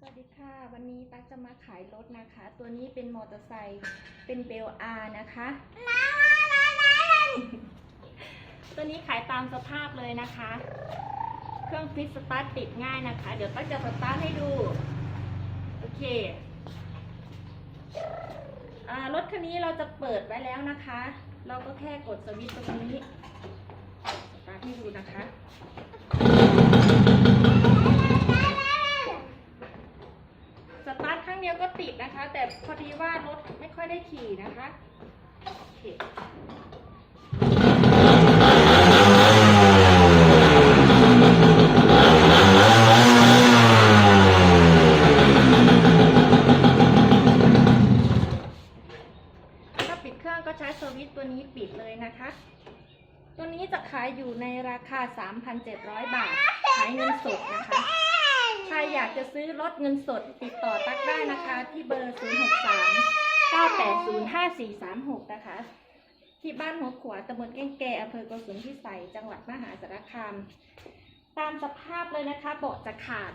สวัสดีค่ะ วันนี้ตั๊กจะมาขายรถนะคะ ตัวนี้เป็นมอเตอร์ไซค์เป็นเบลอาร์นะคะตัวนี้ขายตามสภาพเลยนะคะ เครื่องฟิตสตาร์ทติดง่ายนะคะ เดี๋ยวตั๊กจะสตาร์ทให้ดู โอเครถคันนี้เราจะเปิดไว้แล้วนะคะ เราก็แค่กดสวิตช์ตรงนี้สตาร์ทให้ดูนะคะ สตาร์ทครั้งเดียว ก็ติดนะคะ แต่พอดีว่ารถไม่ค่อยได้ขี่นะคะโอเคถ้าปิดเครื่องก็ใช้สวิตตัวนี้ปิดเลยนะคะ ตัวนี้จะขายอยู่ในราคา 3,700 บาท ขายเงินสด อยากจะซื้อรถเงินสดติดต่อตักได้นะคะ ที่เบอร์ 0 6 3 9 8 0 5 4 3 6 นะคะ ที่บ้านหัวขวาตำบลแก้งแก่อำเภอโกสุมพิสัยจังหวัดมหาสารคาม ตามสภาพเลยนะคะเบาะจะขาด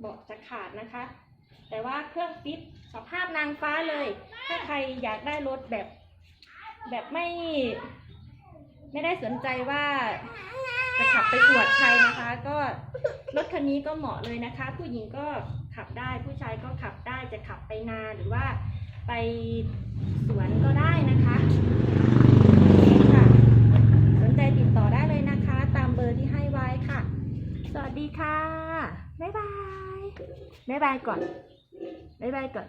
เบาะจะขาดนะคะ แต่ว่าเครื่องฟิตสภาพนางฟ้าเลย ถ้าใครอยากได้รถแบบแบบไม่ ไม่ได้สนใจว่า ไปอวดใครนะคะ ก็รถคันนี้ก็เหมาะเลยนะคะ ผู้หญิงก็ขับได้ผู้ชายก็ขับได้จะขับไปนาหรือว่าไปสวนก็ได้นะคะค่ะสนใจติดต่อได้เลยนะคะ ตามเบอร์ที่ให้ไว้ค่ะ สวัสดีค่ะบ๊ายบายบ๊ายบายก่อนบ๊ายบายก่อน